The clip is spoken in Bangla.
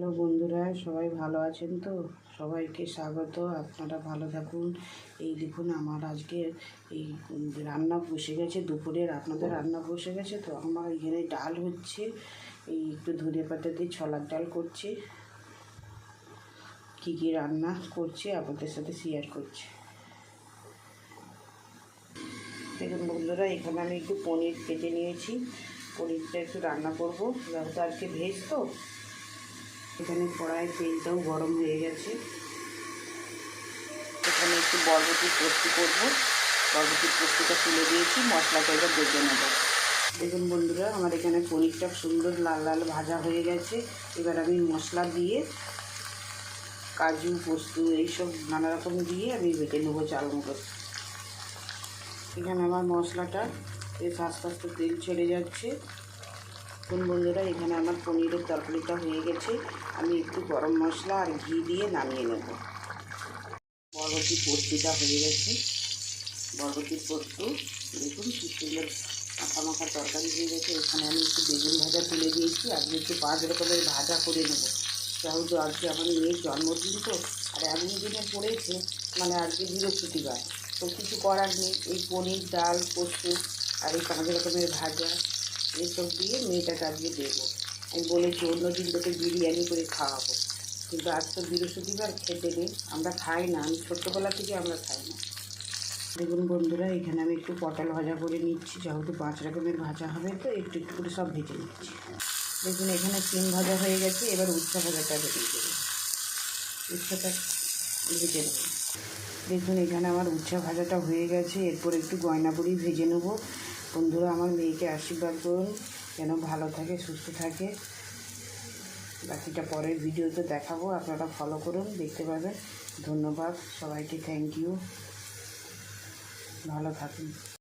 হ্যালো বন্ধুরা, সবাই ভালো আছেন তো? সবাইকে স্বাগত, আপনারা ভালো থাকুন। এই দেখুন, আমার আজকে এই রান্না বসে গেছে দুপুরের আপনাদের রান্না বসে গেছে, তো আমার এখানে ডাল হচ্ছে। এই একটু ধনে পাতা দিয়ে ছলার ডাল করছে। কী কী রান্না করছে আপনাদের সাথে শেয়ার করছে। দেখুন বন্ধুরা, এখানে আমি একটু পনির কেটে নিয়েছি। পনিরটা একটু রান্না করব, যেহেতু আজকে ভেজ তো এখানে কড়াই তেলটাও গরম হয়ে গেছে। এখানে একটু বরবটি পোস্তি করব। বরবটির পোস্তিটা তুলে দিয়েছি, মশলাটা এবার বেজে নেব। দেখুন বন্ধুরা, আমার এখানে পনিরটা সুন্দর লাল লাল ভাজা হয়ে গেছে। এবার আমি মশলা দিয়ে কাজু, পোস্ত এইসব নানা রকম দিয়ে আমি বেটে নেব চাল মতো এখানে আমার মশলাটা বেশ আস্তে আস্তে তেল ছেড়ে যাচ্ছে। দেখুন বন্ধুরা এখানে আমার পনিরের তরকারিটা হয়ে গেছে। আমি একটু গরম মশলা আর ঘি দিয়ে নামিয়ে নেব। বরবটি পোস্তিটা হয়ে গেছে। বরবটির পোস্ত, দেখুন কি সুন্দর মাখা মাখা তরকারি হয়ে গেছে। এখানে আমি একটু বেগুন ভাজা তুলে দিয়েছি। আজকে একটু পাঁচ রকমের ভাজা করে নেব। যেহেতু আজকে আমার মেয়ের জন্মদিন তো, আর এমন দিনে পড়েছে মানে আজকে বৃহস্পতিবার। তো কিছু করার নেই। এই পনির, ডাল, পোস্ত আর এই পাঁচ রকমের ভাজা। এসব দিয়ে মেয়েটাকে আজকে দেবো। আমি বলেছি অন্য দিন তোকে বিরিয়ানি করে খাওয়াবো। কিন্তু আজ তো বৃহস্পতিবার, খেতে নেই। আমরা খাই না। আমি ছোট্টোবেলা থেকে আমরা খাই না। দেখুন বন্ধুরা, এখানে আমি একটু পটল ভাজা করে নিচ্ছি। যেহেতু পাঁচ রকমের ভাজা হবে, তো একটু একটু করে সব ভেজে নিচ্ছি। দেখুন, এখানে সিম ভাজা হয়ে গেছে। এবার উচ্ছা ভাজাটা রেডি করব উচ্ছাটা ভেজে নেব। দেখুন, এখানে আমার উচ্ছা ভাজাটা হয়ে গেছে। এরপর একটু গয়না ভেজে নেব। বন্ধুরা, আমার মেয়েকে আশীর্বাদ করুন, যেন ভালো থাকে, সুস্থ থাকে। বাকিটা পরের ভিডিওতে দেখাবো। আপনারা ফলো করুন, দেখতে পাবেন। ধন্যবাদ সবাইকে থ্যাংক ইউ ভালো থাকুন।